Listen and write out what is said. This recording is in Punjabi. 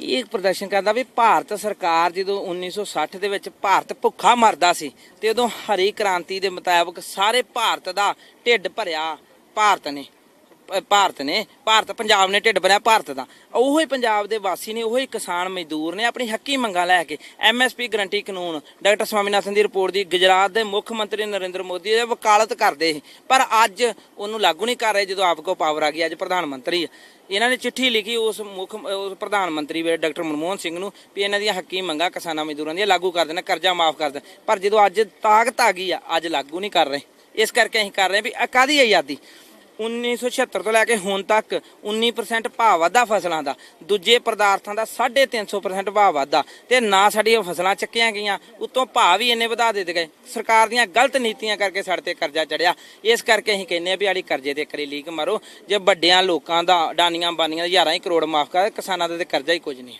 ਇਹ ਪ੍ਰਦਰਸ਼ਨ ਕਰਦਾ ਵੀ ਭਾਰਤ ਸਰਕਾਰ ਜਦੋਂ 1960 ਦੇ ਵਿੱਚ ਭਾਰਤ ਭੁੱਖਾ ਮਰਦਾ ਸੀ ਤੇ ਉਦੋਂ ਹਰੀ ਕ੍ਰਾਂਤੀ ਦੇ ਮੁਤਾਬਕ ਸਾਰੇ ਭਾਰਤ ਦਾ ਢਿੱਡ ਭਰਿਆ ਭਾਰਤ ਨੇ। ਭਾਰਤ ਨੇ, ਭਾਰਤ, ਪੰਜਾਬ ਨੇ ਢਿੱਡ ਭਰਿਆ ਭਾਰਤ ਦਾ। ਉਹੋ ਹੀ ਪੰਜਾਬ ਦੇ ਵਾਸੀ ਨੇ, ਉਹੋ ਹੀ ਕਿਸਾਨ ਮਜ਼ਦੂਰ ਨੇ, ਆਪਣੀ ਹੱਕੀ ਮੰਗਾਂ ਲੈ ਕੇ ਐਮਐਸਪੀ ਗਰੰਟੀ ਕਾਨੂੰਨ, ਡਾਕਟਰ ਸਵਾਮੀਨਾਥਨ ਦੀ ਰਿਪੋਰਟ ਦੀ ਗੁਜਰਾਤ ਦੇ ਮੁੱਖ ਮੰਤਰੀ ਨਰਿੰਦਰ ਮੋਦੀ ਦੇ ਵਕਾਲਤ ਕਰਦੇ ਸੀ। ਪਰ ਅੱਜ ਉਹਨੂੰ ਲਾਗੂ ਨਹੀਂ ਕਰ ਰਹੇ ਜਦੋਂ ਆਪ ਕੋ ਪਾਵਰ ਆ ਗਈ, ਅੱਜ ਪ੍ਰਧਾਨ ਮੰਤਰੀ ਆ। ਇਹਨਾਂ ਨੇ ਚਿੱਠੀ ਲਿਖੀ ਉਸ ਮੁੱਖ, ਉਸ ਪ੍ਰਧਾਨ ਮੰਤਰੀ ਵੇ ਡਾਕਟਰ ਮਨਮੋਹਨ ਸਿੰਘ ਨੂੰ ਵੀ ਇਹਨਾਂ ਦੀਆਂ ਹੱਕੀ ਮੰਗਾਂ ਕਿਸਾਨਾਂ ਮਜ਼ਦੂਰਾਂ ਦੀਆਂ ਲਾਗੂ ਕਰ ਦੇਣਾ, ਕਰਜ਼ਾ ਮਾਫ ਕਰ ਦੇਣਾ। ਪਰ ਜਦੋਂ ਅੱਜ ਤਾਕਤ ਆ ਗਈ ਆ, ਅੱਜ ਲਾਗੂ ਨਹੀਂ ਕਰ ਰਹੇ। ਇਸ ਕਰਕੇ ਅਸੀਂ ਕਰ ਰਹੇ ਵੀ ਕਾਦੀ ਆਜ਼ਾਦੀ? 1976 ਤੋਂ ਲੈ ਕੇ ਹੁਣ ਤੱਕ 19% ਭਾਅ ਵਾਧਾ ਫਸਲਾਂ ਦਾ, ਦੂਜੇ ਪਦਾਰਥਾਂ ਦਾ 350% ਭਾਅ ਵਾਧਾ ਤੇ ਨਾ ਸਾਡੀਆਂ ਫਸਲਾਂ ਚੱਕੀਆਂ ਗਈਆਂ, ਉਤੋਂ ਭਾਅ ਵੀ ਇੰਨੇ ਵਧਾ ਦਿੱਤੇ ਗਏ। ਸਰਕਾਰ ਦੀਆਂ ਗਲਤ ਨੀਤੀਆਂ ਕਰਕੇ ਸਾਡੇ ਤੇ ਕਰਜ਼ਾ ਚੜਿਆ ਇਸ ਕਰਕੇ ਅਸੀਂ ਕਹਿੰਦੇ ਆ ਵੀ ਆੜੀ ਕਰਜ਼ੇ ਤੇ ਕਰੀ ਲੀਕ ਮਾਰੋ। ਜੇ ਵੱਡਿਆਂ ਲੋਕਾਂ ਦਾ ਡਾਨੀਆਂ ਬਾਨੀਆਂ ਦਾ ਹਜ਼ਾਰਾਂ ਹੀ ਕਰੋੜ ਮਾਫ ਕਰ, ਕਿਸਾਨਾਂ ਦਾ ਤੇ ਕਰਜ਼ਾ ਹੀ ਕੁਝ ਨਹੀਂ।